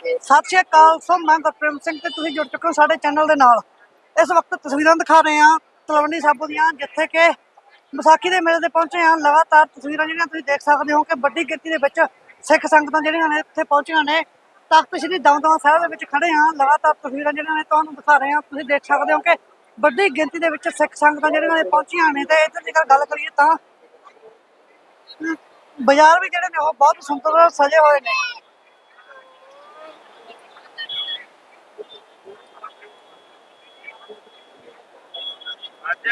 ਸਤਿ ਸ਼੍ਰੀ ਅਕਾਲ, ਸੋ ਮੈਂ ਗੁਰਪ੍ਰੀਤ ਸਿੰਘ ਤੇ ਤੁਸੀਂ ਜੁੜ ਚੁੱਕੇ ਹੋ ਸਾਡੇ ਚੈਨਲ ਦੇ ਨਾਲ। ਇਸ ਵਕਤ ਤਸਵੀਰਾਂ ਦਿਖਾ ਰਹੇ ਹਾਂ ਤਲਵੰਡੀ ਸਾਬੋ ਦੀਆਂ, ਜਿੱਥੇ ਕਿ ਵਿਸਾਖੀ ਦੇ ਮੇਲੇ ਤੇ ਪਹੁੰਚੇ ਹਾਂ। ਲਗਾਤਾਰ ਤਸਵੀਰਾਂ ਜਿਹੜੀਆਂ ਤੁਸੀਂ ਦੇਖ ਸਕਦੇ ਹੋ ਕਿ ਵੱਡੀ ਗਿਣਤੀ ਦੇ ਵਿੱਚ ਸਿੱਖ ਸੰਗਤਾਂ ਜਿਹੜੀਆਂ ਨੇ ਇੱਥੇ ਪਹੁੰਚੀਆਂ ਨੇ। ਤਖਤ ਸ੍ਰੀ ਦਮਦਮਾ ਸਾਹਿਬ ਦੇ ਵਿੱਚ ਖੜੇ ਹਾਂ। ਲਗਾਤਾਰ ਤਸਵੀਰਾਂ ਜਿਹੜੀਆਂ ਨੇ ਤੁਹਾਨੂੰ ਦਿਖਾ ਰਹੇ ਹਾਂ। ਤੁਸੀਂ ਦੇਖ ਸਕਦੇ ਹੋ ਕਿ ਵੱਡੀ ਗਿਣਤੀ ਦੇ ਵਿੱਚ ਸਿੱਖ ਸੰਗਤਾਂ ਜਿਹੜੀਆਂ ਨੇ ਪਹੁੰਚੀਆਂ ਨੇ ਤੇ ਇੱਧਰ ਜੇਕਰ ਗੱਲ ਕਰੀਏ ਤਾਂ ਬਾਜ਼ਾਰ ਵੀ ਜਿਹੜੇ ਨੇ ਉਹ ਬਹੁਤ ਸੁੰਦਰ ਸਜੇ ਹੋਏ ਨੇ। ਅੱਜ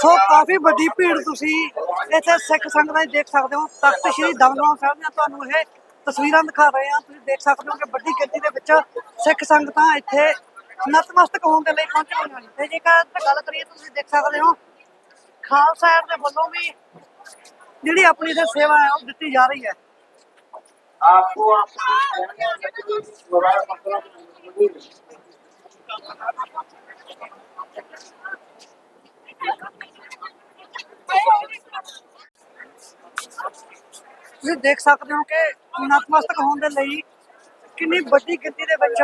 ਸੋ ਕਾਫੀ ਵੱਡੀ ਭੀੜ ਤੁਸੀਂ ਇੱਥੇ ਸਿੱਖ ਸੰਗਤਾਂ ਦੀ ਦੇਖ ਸਕਦੇ ਹੋ। ਤਖਤ ਸ੍ਰੀ ਦਮਦਮਾ ਸਾਹਿਬ ਦੀਆਂ ਤੁਹਾਨੂੰ ਇਹ ਤਸਵੀਰਾਂ ਦਿਖਾ ਰਹੇ ਹਾਂ। ਤੁਸੀਂ ਦੇਖ ਸਕਦੇ ਹੋ ਕਿ ਵੱਡੀ ਗਿਣਤੀ ਦੇ ਵਿੱਚ ਸਿੱਖ ਸੰਗਤਾਂ ਇੱਥੇ ਨਤਮਸਤਕ ਹੋਣ ਦੇ ਲਈ ਪਹੁੰਚ ਰਹੀਆਂ ਨੇ। ਤੇ ਜੇਕਰ ਗੱਲ ਕਰੀਏ, ਤੁਸੀਂ ਦੇਖ ਸਕਦੇ ਹੋ, ਖਾਲਸਾ ਸਾਹਿਬ ਦੇ ਵੱਲੋਂ ਵੀ ਜਿਹੜੀ ਆਪਣੀ ਤੇ ਸੇਵਾ ਹੈ, ਉਹ ਦਿੱਤੀ ਜਾ ਰਹੀ ਹੈ। ਆਪਕੋ ਆਪਣੀ ਤੁਸੀਂ ਦੇਖ ਸਕਦੇ ਹੋ ਕਿ ਨਤਮਸਤਕ ਹੋਣ ਦੇ ਲਈ ਕਿੰਨੀ ਵੱਡੀ ਗਿਣਤੀ ਦੇ ਵਿੱਚ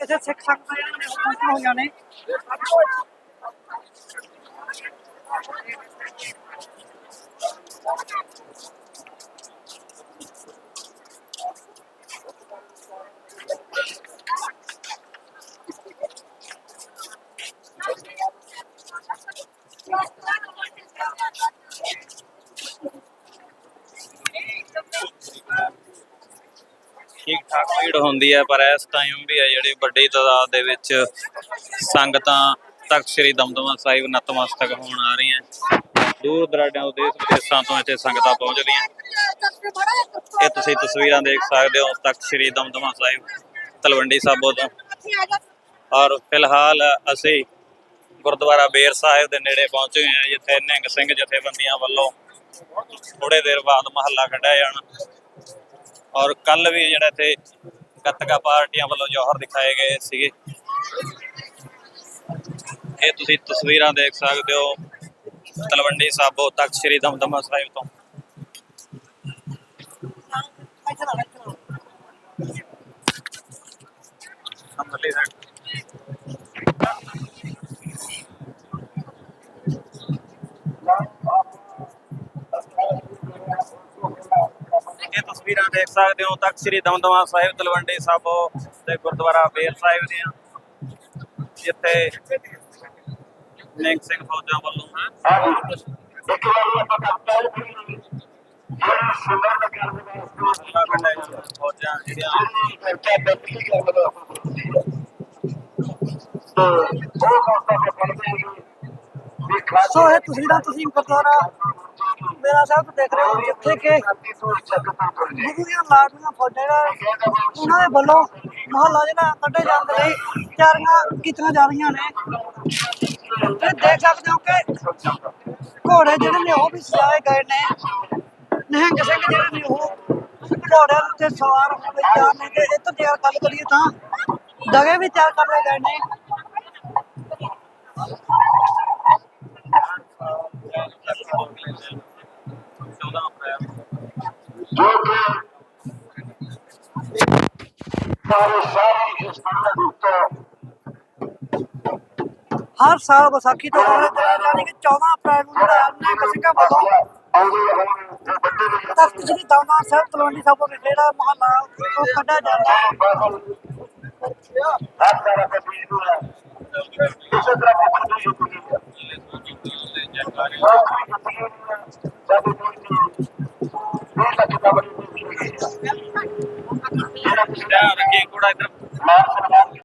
ਇੱਥੇ ਸਿੱਖ ਸੰਗਤਾਂ ਜਿਹੜੀਆਂ ਨੇ ਹੋਈਆਂ ਨੇ। ਠੀਕ ਠਾਕ ਭੀੜ ਹੁੰਦੀ ਹੈ, ਪਰ ਇਸ ਟਾਈਮ ਵੀ ਹੈ ਜਿਹੜੀ ਵੱਡੀ ਤਾਦਾਦ ਦੇ ਵਿੱਚ ਸੰਗਤਾਂ ਤਖਤ ਸ੍ਰੀ ਦਮਦਮਾ ਸਾਹਿਬ ਨਤਮਸਤਕ ਹੋਣ ਆ ਰਹੀਆਂ। ਦੂਰ ਦਰਾਡਿਆਂ ਤੋਂ ਦੇਸ਼ ਵਿਦੇਸ਼ਾਂ ਤੋਂ ਇੱਥੇ ਸੰਗਤਾਂ ਪਹੁੰਚ ਰਹੀਆਂ। ਇਹ ਤੁਸੀਂ ਤਸਵੀਰਾਂ ਦੇਖ ਸਕਦੇ ਹੋ ਤਖਤ ਸ੍ਰੀ ਦਮਦਮਾ ਸਾਹਿਬ, ਤਲਵੰਡੀ ਸਾਬੋ ਤੋਂ। ਔਰ ਫਿਲਹਾਲ ਅਸੀਂ ਗੁਰਦੁਆਰਾ ਬੇਰ ਸਾਹਿਬ ਦੇ ਨੇੜੇ ਪਹੁੰਚੇ ਹਾਂ, ਜਿੱਥੇ ਨਿਹੰਗ ਸਿੰਘ ਜਥੇਬੰਦੀਆਂ ਵੱਲੋਂ ਥੋੜੇ ਦੇਰ ਬਾਅਦ ਮਹੱਲਾ ਕੱਢਿਆ ਜਾਣਾ। ਔਰ ਕੱਲ ਵੀ ਜਿਹੜਾ ਇੱਥੇ ਗੱਤਕਾ ਪਾਰਟੀਆਂ ਵੱਲੋਂ ਜੋਹਰ ਦਿਖਾਏ ਗਏ ਸੀਗੇ। ਇਹ ਤੁਸੀਂ ਤਸਵੀਰਾਂ ਦੇਖ ਸਕਦੇ ਹੋ। ਤਲਵੰਡੀ ਸਾਬੋ ਤਖਤ ਸ੍ਰੀ ਦਮਦਮਾ ਸਾਹਿਬ ਤੋਂ। ਤਸਵੀਰਾਂ ਦੇਖ ਸਕਦੇ ਹੋ ਤਖਤ ਸ੍ਰੀ ਦਮਦਮਾ ਸਾਹਿਬ ਤਲਵੰਡੀ ਸਾਬੋ ਤੇ ਗੁਰਦੁਆਰਾ ਬੇਰ ਸਾਹਿਬ ਦੀਆਂ। ਜਿੱਥੇ ਨੇਕ ਸਿੰਘ ਫੌਜਾਂ ਵੱਲੋਂ ਫੌਜਾਂ ਜਿਹੜੀਆਂ। ਸੋ ਇਹ ਤਸਵੀਰਾਂ ਤੁਸੀਂ ਗੁਰਦੁਆਰਾ ਮੇਰਾ ਸਾਹਿਬ ਦੇਖ ਰਹੇ ਹੋ ਜਿੱਥੇ ਕਿ ਗੁਰੂ ਦੀਆਂ ਲਾਡਲੀਆਂ ਫੌਜਾਂ ਜਿਹੜਾ ਉਹਨਾਂ ਦੇ ਵੱਲੋਂ ਮਹੱਲਾ ਜਿਹੜਾ ਕੱਢੇ ਜਾਣ ਦੇ ਲਈ ਤਿਆਰੀਆਂ ਕੀਤੀਆਂ ਜਾ ਰਹੀਆਂ ਨੇ। ਤੇ ਦੇਖ ਸਕਦੇ ਹੋ ਕਿ ਘੋੜੇ ਜਿਹੜੇ ਨੇ ਉਹ ਵੀ ਸਜਾਏ ਗਏ ਨੇ। ਨਿਹੰਗ ਸਿੰਘ ਜਿਹੜੇ ਨੇ ਉਹ ਘੋੜਿਆਂ ਤੇ ਸਵਾਰ ਹੋਣ ਲਈ ਤਿਆਰ ਨੇ ਕਿ ਇਹ ਤੋਂ ਤਿਆਰ ਗੱਲ ਕਰੀਏ ਤਾਂ ਦਗੇ ਵੀ ਤਿਆਰ ਕਰ ਲਏ ਗਏ ਨੇ। ਜੋ ਕਿ ਸਾਰੇ ਸਾਰੇ ਹਿੰਦੁਸਤਾਨ ਦੇ ਉੱਤੇ ਹਰ ਸਾਲ ਵਿਸਾਖੀ ਤੋਂ ਪਹਿਲਾਂ ਜਾਨੀ ਕਿ 14 ਅਪ੍ਰੈਲ ਨੂੰ ਜਿਹੜਾ ਅਨੇਕ ਕਸਿਕਾ ਵੱਲੋਂ ਤਖਤ ਸ੍ਰੀ ਦਮਨਾ ਸਾਹਿਬ, ਤਲਵੰਡੀ ਸਾਹਿਬ ਦੇ ਜਿਹੜਾ ਮਹੱਲਾ ਤੋਂ ਕੱਢਿਆ ਜਾਂਦਾ ਹੈ। ਹਰ ਸਾਰਾ ਕਬੀਰ ਨੂੰ ਹੈ ਇਸੇ ਤਰ੍ਹਾਂ ਮੁੱਖ ਜੀ ਜੀ ਜੀ